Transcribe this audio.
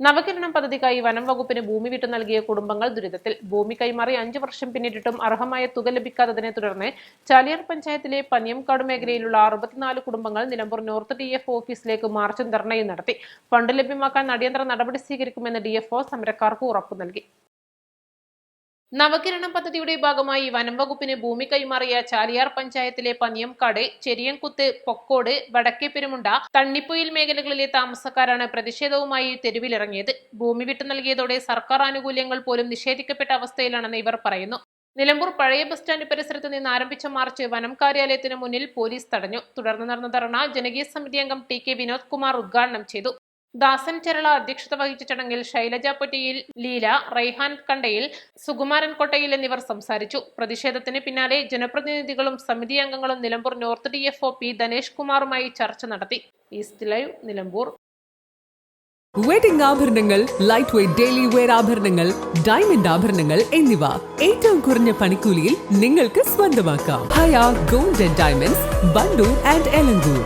നവകിരണം പദ്ധതിക്കായി വനം വകുപ്പിന് ഭൂമി വിട്ടു നൽകിയ കുടുംബങ്ങൾ ദുരിതത്തിൽ. ഭൂമി കൈമാറി അഞ്ചു വർഷം പിന്നിട്ടിട്ടും അർഹമായ തുക ലഭിക്കാത്തതിനെ തുടർന്ന് ചാലിയാർ പഞ്ചായത്തിലെ പനിയംകാട് മേഖലയിലുള്ള അറുപത്തിനാല് കുടുംബങ്ങൾ നിലമ്പൂർ നോർത്ത് ഡി എഫ് ഓഫീസിലേക്ക് മാർച്ചും ധർണയും നടത്തി. ഫണ്ട് ലഭ്യമാക്കാൻ അടിയന്തര നടപടി സ്വീകരിക്കുമെന്ന് ഡി എഫ് സമരക്കാർക്ക് ഉറപ്പു നൽകി. നവകിരണം പദ്ധതിയുടെ ഭാഗമായി വനം വകുപ്പിന് ഭൂമി കൈമാറിയ ചാലിയാർ പഞ്ചായത്തിലെ പനിയംകാട് ചെരിയംകുത്ത് പൊക്കോട് വടക്കേ പെരുമുണ്ട തണ്ണിപ്പൊയിൽ മേഖലകളിലെ താമസക്കാരാണ് പ്രതിഷേധവുമായി തെരുവിലിറങ്ങിയത്. ഭൂമി വിട്ടു നൽകിയതോടെ സർക്കാർ ആനുകൂല്യങ്ങൾ പോലും നിഷേധിക്കപ്പെട്ട അവസ്ഥയിലാണെന്ന് ഇവർ പറയുന്നു. നിലമ്പൂർ പഴയ ബസ് സ്റ്റാൻഡ് പരിസരത്ത് നിന്ന് ആരംഭിച്ച മാർച്ച് വനം കാര്യാലയത്തിന് മുന്നിൽ പോലീസ് തടഞ്ഞു. തുടർന്ന് നടന്ന ധർണ ജനകീയ സമിതി അംഗം ടി കെ വിനോദ് കുമാർ ഉദ്ഘാടനം ചെയ്തു. ദാസൻ ചെരള അധ്യക്ഷത വഹിച്ച ചടങ്ങിൽ ശൈലജ പൊറ്റയിൽ ലീല റൈഹാൻ കണ്ടയിൽ സുകുമാരൻ കോട്ടയിൽ എന്നിവർ സംസാരിച്ചു. പ്രതിഷേധത്തിന് പിന്നാലെ ജനപ്രതിനിധികളും സമിതി അംഗങ്ങളും Nilambur north D F O P Dhanesh കുമാറുമായി ചർച്ച നടത്തി. East live Nilambur. വെഡിംഗ് ആഭരണങ്ങൾ ലൈറ്റ് വെയ്റ്റ് ഡെയിലി വെയർ ആഭരണങ്ങൾ ഡയമണ്ട് ആഭരണങ്ങൾ എന്നിവ. ഏറ്റവും കുറഞ്ഞ പണിക്കൂലിയിൽ നിങ്ങൾക്ക് സ്വന്തമാക്കാം. Haya gold and diamonds Bandur and Elankur.